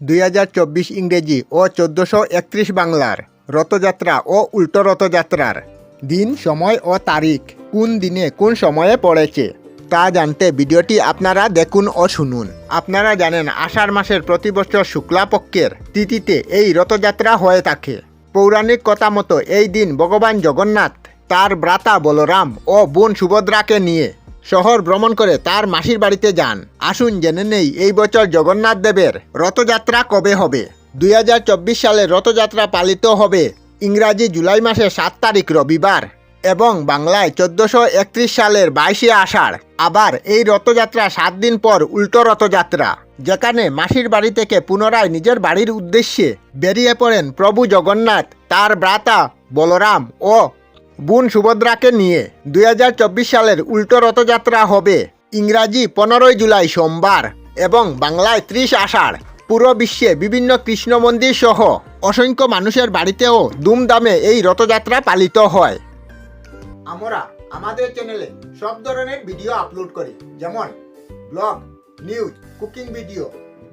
দুই হাজার চব্বিশ ইংরেজি ও চোদ্দোশো একত্রিশ বাংলার রথযাত্রা ও উল্টো রথযাত্রার দিন, সময় ও তারিখ কোন দিনে কোন সময়ে পড়েছে তা জানতে ভিডিওটি আপনারা দেখুন ও শুনুন। আপনারা জানেন আষাঢ় মাসের প্রতি বছর শুক্লাপক্ষের তিথিতে এই রথযাত্রা হয়ে থাকে। পৌরাণিক কথা মতো এই দিন ভগবান জগন্নাথ তার ব্রাতা বলরাম ও বোন সুভদ্রাকে নিয়ে শহর ভ্রমণ করে তার মাসির বাড়িতে যান। আসুন জেনে নেই এই বছর জগন্নাথ দেবের রথযাত্রা কবে হবে? দুই সালের রথযাত্রা পালিত হবে ইংরাজি জুলাই মাসের সাত তারিখ রবিবার এবং বাংলায় চোদ্দশো একত্রিশ সালের বাইশে আষাঢ়। আবার এই রথযাত্রা সাত দিন পর উল্টো রথযাত্রা, যেখানে মাসির বাড়ি থেকে পুনরায় নিজের বাড়ির উদ্দেশ্যে বেরিয়ে পড়েন প্রভু জগন্নাথ, তার ব্রাতা বলরাম ও বোন সুভদ্রাকে নিয়ে দু হাজার চব্বিশ সালের উল্টো রথযাত্রা হবে ইংরাজি পনেরোই জুলাই সোমবার এবং বাংলায় ত্রিশ আষাঢ়। পুরো বিশ্বে বিভিন্ন কৃষ্ণ মন্দির সহ অসংখ্য মানুষের বাড়িতেও ধুমধামে এই রথযাত্রা পালিত হয়। আমরা আমাদের চ্যানেলে সব ধরনের ভিডিও আপলোড করি, যেমন ব্লগ, নিউজ, কুকিং ভিডিও